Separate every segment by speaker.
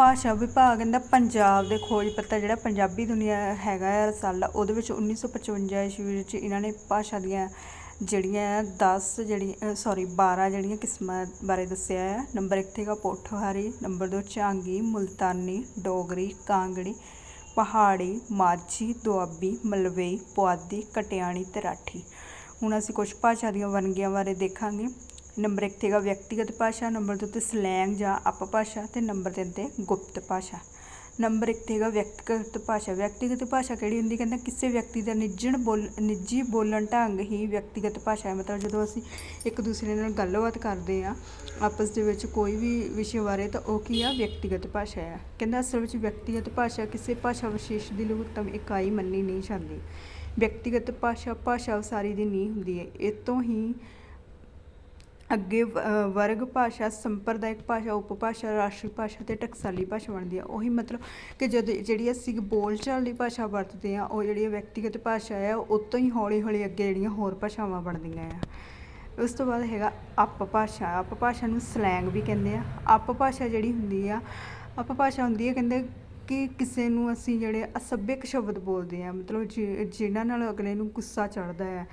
Speaker 1: ਭਾਸ਼ਾ ਵਿਭਾਗ ਕਹਿੰਦਾ ਪੰਜਾਬ ਦੇ ਖੋਜ ਪੱਤਰ ਜਿਹੜਾ ਪੰਜਾਬੀ ਦੁਨੀਆ ਹੈਗਾ ਆ ਰਸਾਲਾ ਉਹਦੇ ਵਿੱਚ 1955 ਈਸਵੀ ਵਿੱਚ ਇਹਨਾਂ ਨੇ ਭਾਸ਼ਾ ਦੀਆਂ ਜਿਹੜੀਆਂ 10 ਜਿਹੜੀਆਂ ਸੌਰੀ 12 ਜਿਹੜੀਆਂ ਕਿਸਮਾਂ ਬਾਰੇ ਦੱਸਿਆ ਹੈ ਨੰਬਰ 1 ਹੈਗਾ ਪੋਠੋਹਾਰੀ, ਨੰਬਰ 2 ਝਾਂਗੀ, ਮੁਲਤਾਨੀ, ਡੋਗਰੀ, ਕਾਂਗੜੀ, ਪਹਾੜੀ, ਮਾਝੀ, ਦੁਆਬੀ, ਮਲਵਈ, ਪੁਆਧੀ, ਕਟਿਆਣੀ ਤੇ ਰਾਠੀ। ਹੁਣ ਅਸੀਂ ਕੁਝ ਭਾਸ਼ਾ ਦੀਆਂ ਵੰਨਗੀਆਂ ਬਾਰੇ ਦੇਖਾਂਗੇ। ਨੰਬਰ 1 ਤੇ ਵਿਅਕਤੀਗਤ ਭਾਸ਼ਾ, ਨੰਬਰ 2 ਤੇ ਸਲੈਂਗ ਜਾਂ ਅਪਭਾਸ਼ਾ ਤੇ ਨੰਬਰ 3 ਤੇ ਗੁਪਤ ਭਾਸ਼ਾ। ਨੰਬਰ 1 ਤੇ ਵਿਅਕਤੀਗਤ ਭਾਸ਼ਾ। ਵਿਅਕਤੀਗਤ ਭਾਸ਼ਾ ਕਿਹੜੀ ਹੁੰਦੀ? ਕਹਿੰਦਾ ਕਿਸੇ ਵਿਅਕਤੀ ਦਾ ਨਿੱਜਣ ਬੋਲ, ਨਿੱਜੀ ਬੋਲਣ ਢੰਗ ਹੀ ਵਿਅਕਤੀਗਤ ਭਾਸ਼ਾ ਹੈ। ਮਤਲਬ ਜਦੋਂ ਅਸੀਂ ਇੱਕ ਦੂਸਰੇ ਨਾਲ ਗੱਲਬਾਤ ਕਰਦੇ ਆ ਆਪਸ ਦੇ ਵਿੱਚ ਕੋਈ ਵੀ ਵਿਸ਼ੇ ਬਾਰੇ, ਤਾਂ ਉਹ ਕੀ ਆ? ਵਿਅਕਤੀਗਤ ਭਾਸ਼ਾ ਹੈ। ਕਹਿੰਦਾ ਅਸਲ ਵਿੱਚ ਵਿਅਕਤੀਗਤ ਭਾਸ਼ਾ ਕਿਸੇ ਭਾਸ਼ਾ ਵਿਸ਼ੇਸ਼ ਦੀ ਲਘੁੱਤਮ ਇਕਾਈ ਮੰਨੀ ਨਹੀਂ ਜਾਂਦੀ। ਵਿਅਕਤੀਗਤ ਭਾਸ਼ਾ ਭਾਸ਼ਾ ਉਸਾਰੀ ਦੀ ਨੀਂਹ ਹੁੰਦੀ ਹੈ। ਇਹ ਤੋਂ ਹੀ ਅੱਗੇ ਵ- ਵਰਗ ਭਾਸ਼ਾ, ਸੰਪਰਦਾਇਕ ਭਾਸ਼ਾ ਉਪਭਾਸ਼ਾ ਰਾਸ਼ਟਰੀ ਭਾਸ਼ਾ ਅਤੇ ਟਕਸਾਲੀ ਭਾਸ਼ਾ ਬਣਦੀ ਆ। ਉਹੀ ਮਤਲਬ ਕਿ ਜਦ ਜਿਹੜੀ ਅਸੀਂ ਬੋਲਚਾਲ ਦੀ ਭਾਸ਼ਾ ਵਰਤਦੇ ਹਾਂ ਉਹ ਜਿਹੜੀ ਵਿਅਕਤੀਗਤ ਭਾਸ਼ਾ ਹੈ ਉਹ ਤੋਂ ਹੀ ਹੌਲੀ ਹੌਲੀ ਅੱਗੇ ਜਿਹੜੀਆਂ ਹੋਰ ਭਾਸ਼ਾਵਾਂ ਬਣਦੀਆਂ ਆ। ਉਸ ਤੋਂ ਬਾਅਦ ਹੈਗਾ ਅਪ ਭਾਸ਼ਾ। ਅਪ ਭਾਸ਼ਾ ਨੂੰ ਸਲੈਂਗ ਵੀ ਕਹਿੰਦੇ ਆ। ਅਪ ਭਾਸ਼ਾ ਜਿਹੜੀ ਹੁੰਦੀ ਆ, ਅਪ ਭਾਸ਼ਾ ਹੁੰਦੀ ਹੈ ਕਹਿੰਦੇ ਕਿ ਕਿਸੇ ਨੂੰ ਅਸੀਂ ਜਿਹੜੇ ਅਸਭਿਅਕ ਸ਼ਬਦ ਬੋਲਦੇ ਆ, ਮਤਲਬ ਜਿ- ਜਿਨ੍ਹਾਂ ਨਾਲ ਅਗਲੇ ਨੂੰ ਗੁੱਸਾ ਚੜਦਾ ਹੈ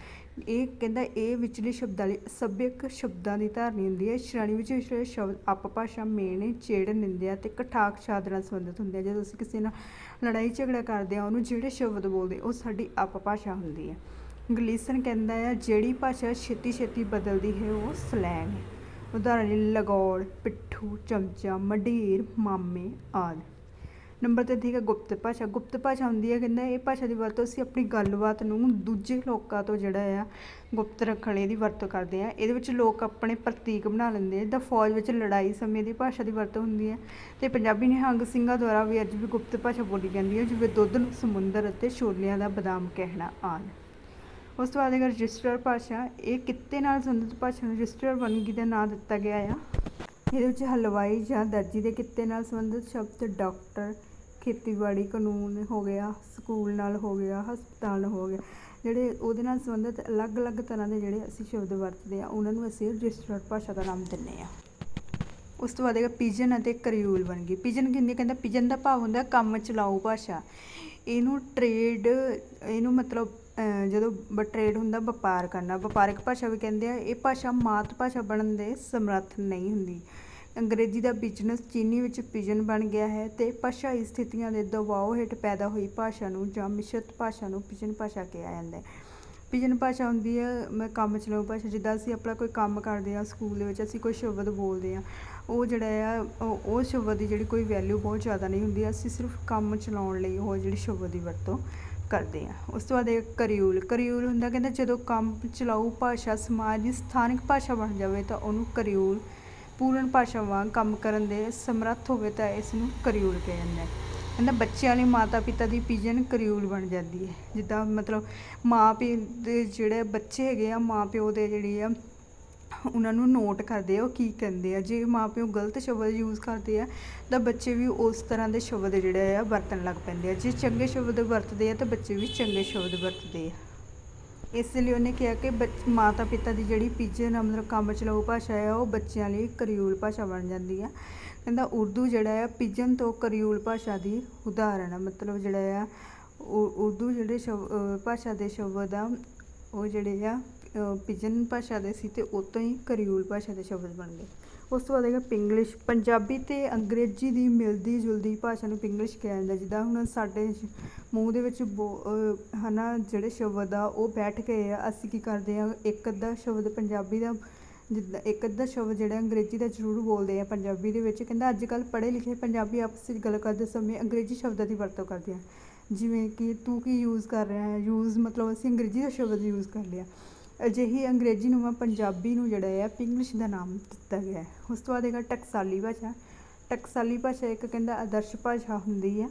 Speaker 1: ਇਹ ਕਹਿੰਦਾ ਇਹ ਵਿਚਲੇ ਸ਼ਬਦਾਂ ਲਈ ਅਸਭਿਅਕ ਸ਼ਬਦਾਂ ਦੀ ਧਾਰਨੀ ਹੁੰਦੀ ਹੈ। ਸ਼੍ਰੇਣੀ ਵਿੱਚ ਵਿਸ਼ੇ ਸ਼ਬਦ ਅਪਭਾਸ਼ਾ ਮੇਨ, ਚਿੜ, ਨਿੰਦਿਆ ਤੇ ਕਟਾਖ ਸ਼ਾਦ ਨਾਲ ਸੰਬੰਧਿਤ ਹੁੰਦੇ ਆ। ਜਦੋਂ ਅਸੀਂ ਕਿਸੇ ਨਾਲ ਲੜਾਈ ਝਗੜਾ ਕਰਦੇ ਆ, ਉਹਨੂੰ ਜਿਹੜੇ ਸ਼ਬਦ ਬੋਲਦੇ, ਉਹ ਸਾਡੀ ਅਪਭਾਸ਼ਾ ਹੁੰਦੀ ਹੈ। ਗਲੀਸਨ ਕਹਿੰਦਾ ਹੈ ਜਿਹੜੀ ਭਾਸ਼ਾ ਛੇਤੀ ਛੇਤੀ ਬਦਲਦੀ ਹੈ, ਉਹ ਸਲੈਂਗ ਹੈ। ਉਦਾਹਰਨ ਲਈ, ਲਗੌੜ, ਪਿੱਠੂ, ਚਮਚਾ, ਮਢੀਰ, ਮਾਮੇ ਆਦਿ। ਨੰਬਰ 'ਤੇ ਠੀਕ ਹੈ, ਗੁਪਤ ਭਾਸ਼ਾ ਗੁਪਤ ਭਾਸ਼ਾ ਹੁੰਦੀ ਹੈ ਕਹਿੰਦਾ ਇਹ ਭਾਸ਼ਾ ਦੀ ਵਰਤੋਂ ਅਸੀਂ ਆਪਣੀ ਗੱਲਬਾਤ ਨੂੰ ਦੂਜੇ ਲੋਕਾਂ ਤੋਂ ਜਿਹੜਾ ਆ, ਗੁਪਤ ਰੱਖਣ ਲਈ ਇਹਦੀ ਵਰਤੋਂ ਕਰਦੇ ਆ ਇਹਦੇ ਵਿੱਚ ਲੋਕ ਆਪਣੇ ਪ੍ਰਤੀਕ ਬਣਾ ਲੈਂਦੇ ਆ। ਜਿੱਦਾਂ ਫੌਜ ਵਿੱਚ ਲੜਾਈ ਸਮੇਂ ਦੀ ਭਾਸ਼ਾ ਦੀ ਵਰਤੋਂ ਹੁੰਦੀ ਹੈ ਤੇ ਪੰਜਾਬੀ ਨਿਹੰਗ ਸਿੰਘਾਂ ਦੁਆਰਾ ਵੀ ਅੱਜ ਵੀ ਗੁਪਤ ਭਾਸ਼ਾ ਬੋਲੀ ਜਾਂਦੀ ਹੈ, ਜਿਵੇਂ ਦੁੱਧ ਨੂੰ ਸਮੁੰਦਰ ਅਤੇ ਛੋਲਿਆਂ ਦਾ ਬਦਾਮ ਕਹਿਣਾ ਆਦਿ ਉਸ ਤੋਂ ਬਾਅਦ ਹੈਗਾ ਰਜਿਸਟਰ ਭਾਸ਼ਾ, ਇਹ ਕਿੱਤੇ ਨਾਲ ਸੰਬੰਧਿਤ ਭਾਸ਼ਾ ਨੂੰ ਰਜਿਸਟਰ ਵੰਨਗੀ ਦਾ ਨਾਂ ਦਿੱਤਾ ਗਿਆ ਆ। ਇਹਦੇ ਵਿੱਚ ਹਲਵਾਈ ਜਾਂ ਦਰਜੀ ਦੇ ਕਿੱਤੇ ਨਾਲ ਸੰਬੰਧਿਤ ਸ਼ਬਦ ਡਾਕਟਰ, ਖੇਤੀਬਾੜੀ ਕਾਨੂੰਨ ਹੋ ਗਿਆ, ਸਕੂਲ ਨਾਲ ਹੋ ਗਿਆ, ਹਸਪਤਾਲ ਹੋ ਗਿਆ, ਜਿਹੜੇ ਉਹਦੇ ਨਾਲ ਸੰਬੰਧਿਤ ਅਲੱਗ-ਅਲੱਗ ਤਰ੍ਹਾਂ ਦੇ ਜਿਹੜੇ ਅਸੀਂ ਸ਼ਬਦ ਵਰਤਦੇ ਆ ਉਹਨਾਂ ਨੂੰ ਅਸੀਂ ਰਜਿਸਟਰਡ ਭਾਸ਼ਾ ਦਾ ਨਾਮ ਦਿੰਦੇ ਆ ਉਸ ਤੋਂ ਬਾਅਦ ਹੈਗਾ ਪਿਜਨ ਅਤੇ ਕਰਿਊਲ ਬਣ ਗਈ। ਪਿਜਨ ਕਹਿੰਦੇ ਕਹਿੰਦਾ, ਪਿਜਨ ਦਾ ਭਾਵ ਹੁੰਦਾ ਕੰਮ ਚਲਾਊ ਭਾਸ਼ਾ। ਇਹਨੂੰ ਟ੍ਰੇਡ ਇਹਨੂੰ ਮਤਲਬ ਜਦੋਂ ਬ ਟਰੇਡ ਹੁੰਦਾ ਵਪਾਰ ਕਰਨਾ, ਵਪਾਰਕ ਭਾਸ਼ਾ ਵੀ ਕਹਿੰਦੇ ਆ, ਇਹ ਭਾਸ਼ਾ ਮਾਤ ਭਾਸ਼ਾ ਬਣਨ ਦੇ ਸਮਰੱਥ ਨਹੀਂ ਹੁੰਦੀ। ਅੰਗਰੇਜ਼ੀ ਦਾ ਬਿਜ਼ਨਸ ਚੀਨੀ ਵਿੱਚ ਪਿਜਨ ਬਣ ਗਿਆ ਹੈ ਅਤੇ ਭਾਸ਼ਾਈ ਸਥਿਤੀਆਂ ਦੇ ਦਬਾਅ ਹੇਠ ਪੈਦਾ ਹੋਈ ਭਾਸ਼ਾ ਨੂੰ ਜਾਂ ਮਿਸ਼ਰਤ ਭਾਸ਼ਾ ਨੂੰ ਪਿਜਨ ਭਾਸ਼ਾ ਕਿਹਾ ਜਾਂਦਾ ਹੈ। ਪਿਜਨ ਭਾਸ਼ਾ ਹੁੰਦੀ ਹੈ, ਮੈਂ ਕੰਮ ਚਲਾਊ ਭਾਸ਼ਾ, ਜਿੱਦਾਂ ਅਸੀਂ ਆਪਣਾ ਕੋਈ ਕੰਮ ਕਰਦੇ ਹਾਂ ਸਕੂਲ ਦੇ ਵਿੱਚ ਅਸੀਂ ਕੋਈ ਸ਼ਬਦ ਬੋਲਦੇ ਹਾਂ, ਉਹ ਜਿਹੜਾ ਆ, ਉਹ ਸ਼ਬਦ ਦੀ ਜਿਹੜੀ ਕੋਈ ਵੈਲਿਊ ਬਹੁਤ ਜ਼ਿਆਦਾ ਨਹੀਂ ਹੁੰਦੀ, ਅਸੀਂ ਸਿਰਫ ਕੰਮ ਚਲਾਉਣ ਲਈ ਉਹ ਜਿਹੜੀ ਸ਼ਬਦ ਦੀ ਵਰਤੋਂ ਕਰਦੇ ਆ। ਉਸ ਤੋਂ ਬਾਅਦ ਇਹ ਕਰਿਊਲ ਕਰਿਊਲ ਹੁੰਦਾ ਕਹਿੰਦਾ ਜਦੋਂ ਕੰਮ ਚਲਾਊ ਭਾਸ਼ਾ ਸਮਾਜ ਦੀ ਸਥਾਨਕ ਭਾਸ਼ਾ ਬਣ ਜਾਵੇ ਤਾਂ ਉਹਨੂੰ ਕਰਿਊਲ, ਪੂਰਨ ਭਾਸ਼ਾ ਵਾਂਗ ਕੰਮ ਕਰਨ ਦੇ ਸਮਰੱਥ ਹੋਵੇ ਤਾਂ ਇਸ ਨੂੰ ਕਰਿਊਲ ਕਿਹਾ ਜਾਂਦਾ ਹੈ। ਕਹਿੰਦਾ ਬੱਚਿਆਂ ਲਈ ਮਾਤਾ ਪਿਤਾ ਦੀ ਪਿਜਨ ਕਰਿਊਲ ਬਣ ਜਾਂਦੀ ਹੈ। ਜਿੱਦਾਂ ਮਤਲਬ ਮਾਂ ਪਿਓ ਦੇ ਜਿਹੜੇ ਬੱਚੇ ਹੈਗੇ ਆ ਮਾਂ ਪਿਓ ਦੇ ਜਿਹੜੀ ਆ ਉਹਨਾਂ ਨੂੰ ਨੋਟ ਕਰਦੇ ਆ ਉਹ ਕੀ ਕਹਿੰਦੇ ਆ। ਜੇ ਮਾਂ ਪਿਓ ਗਲਤ ਸ਼ਬਦ ਯੂਜ਼ ਕਰਦੇ ਆ ਤਾਂ ਬੱਚੇ ਵੀ ਉਸ ਤਰ੍ਹਾਂ ਦੇ ਸ਼ਬਦ ਜਿਹੜੇ ਆ ਵਰਤਣ ਲੱਗ ਪੈਂਦੇ ਆ। ਜੇ ਚੰਗੇ ਸ਼ਬਦ ਵਰਤਦੇ ਆ ਤਾਂ ਬੱਚੇ ਵੀ ਚੰਗੇ ਸ਼ਬਦ ਵਰਤਦੇ ਆ। ਇਸ ਲਈ ਉਹਨੇ ਕਿਹਾ ਕਿ ਬੱਚ- ਮਾਤਾ ਪਿਤਾ ਦੀ ਜਿਹੜੀ ਪਿਜਨ ਆ, ਮਤਲਬ ਕੰਮ ਚਲਾਊ ਭਾਸ਼ਾ ਹੈ ਉਹ ਬੱਚਿਆਂ ਲਈ ਕਰਿਊਲ ਭਾਸ਼ਾ ਬਣ ਜਾਂਦੀ ਆ। ਕਹਿੰਦਾ ਉਰਦੂ ਜਿਹੜਾ ਆ ਪਿਜਨ ਤੋਂ ਕਰਿਊਲ ਭਾਸ਼ਾ ਦੀ ਉਦਾਹਰਣ ਆ। ਮਤਲਬ ਜਿਹੜਾ ਆ ਉਰਦੂ ਜਿਹੜੇ ਸ਼ਬ ਭਾਸ਼ਾ ਦੇ ਸ਼ਬਦ ਆ ਉਹ ਜਿਹੜੇ ਆ ਪਿਜਨ ਭਾਸ਼ਾ ਦੇ ਸੀ ਅਤੇ ਉਹ ਤੋਂ ਹੀ ਕਰਿਊਲ ਭਾਸ਼ਾ ਦੇ ਸ਼ਬਦ ਬਣ ਗਏ। ਉਸ ਤੋਂ ਬਾਅਦ ਹੈਗਾ ਪਿੰਗਲਿਸ਼। ਪੰਜਾਬੀ ਅਤੇ ਅੰਗਰੇਜ਼ੀ ਦੀ ਮਿਲਦੀ ਜੁਲਦੀ ਭਾਸ਼ਾ ਨੂੰ ਪਿੰਗਲਿਸ਼ ਕਿਹਾ ਜਾਂਦਾ ਜਿੱਦਾਂ ਹੁਣ ਸਾਡੇ ਮੂੰਹ ਦੇ ਵਿੱਚ ਬੋ- ਹੈ ਨਾ ਜਿਹੜੇ ਸ਼ਬਦ ਆ, ਉਹ ਬੈਠ ਗਏ ਆ। ਅਸੀਂ ਕੀ ਕਰਦੇ ਆ, ਇੱਕ ਅੱਧਾ ਸ਼ਬਦ ਪੰਜਾਬੀ ਦਾ ਜਿੱਦਾਂ ਇੱਕ ਅੱਧਾ ਸ਼ਬਦ ਜਿਹੜਾ ਅੰਗਰੇਜ਼ੀ ਦਾ ਜ਼ਰੂਰ ਬੋਲਦੇ ਆ ਪੰਜਾਬੀ ਦੇ ਵਿੱਚ। ਕਹਿੰਦਾ ਅੱਜ ਕੱਲ੍ਹ ਪੜ੍ਹੇ ਲਿਖੇ ਪੰਜਾਬੀ ਆਪਸ ਵਿੱਚ ਗੱਲ ਕਰਦੇ ਸਮੇਂ ਅੰਗਰੇਜ਼ੀ ਸ਼ਬਦਾਂ ਦੀ ਵਰਤੋਂ ਕਰਦੇ ਆ। ਜਿਵੇਂ ਕਿ ਤੂੰ ਕੀ ਯੂਜ਼ ਕਰ ਰਿਹਾ ਹੈ? ਯੂਜ਼ ਮਤਲਬ ਅਸੀਂ ਅੰਗਰੇਜ਼ੀ ਦਾ ਸ਼ਬਦ ਯੂਜ਼ ਕਰ ਲਿਆ। ਅਜਿਹੀ ਅੰਗਰੇਜ਼ੀ ਨੂੰ ਪੰਜਾਬੀ ਨੂੰ ਜਿਹੜਾ ਹੈ ਪਿੰਗਲਿਸ਼ ਦਾ ਨਾਮ ਦਿੱਤਾ ਗਿਆ ਹੈ। ਉਸ ਤੋਂ ਬਾਅਦ ਹੈਗਾ ਟਕਸਾਲੀ ਭਾਸ਼ਾ। ਟਕਸਾਲੀ ਭਾਸ਼ਾ ਇੱਕ ਕਹਿੰਦਾ ਆਦਰਸ਼ ਭਾਸ਼ਾ ਹੁੰਦੀ ਆ।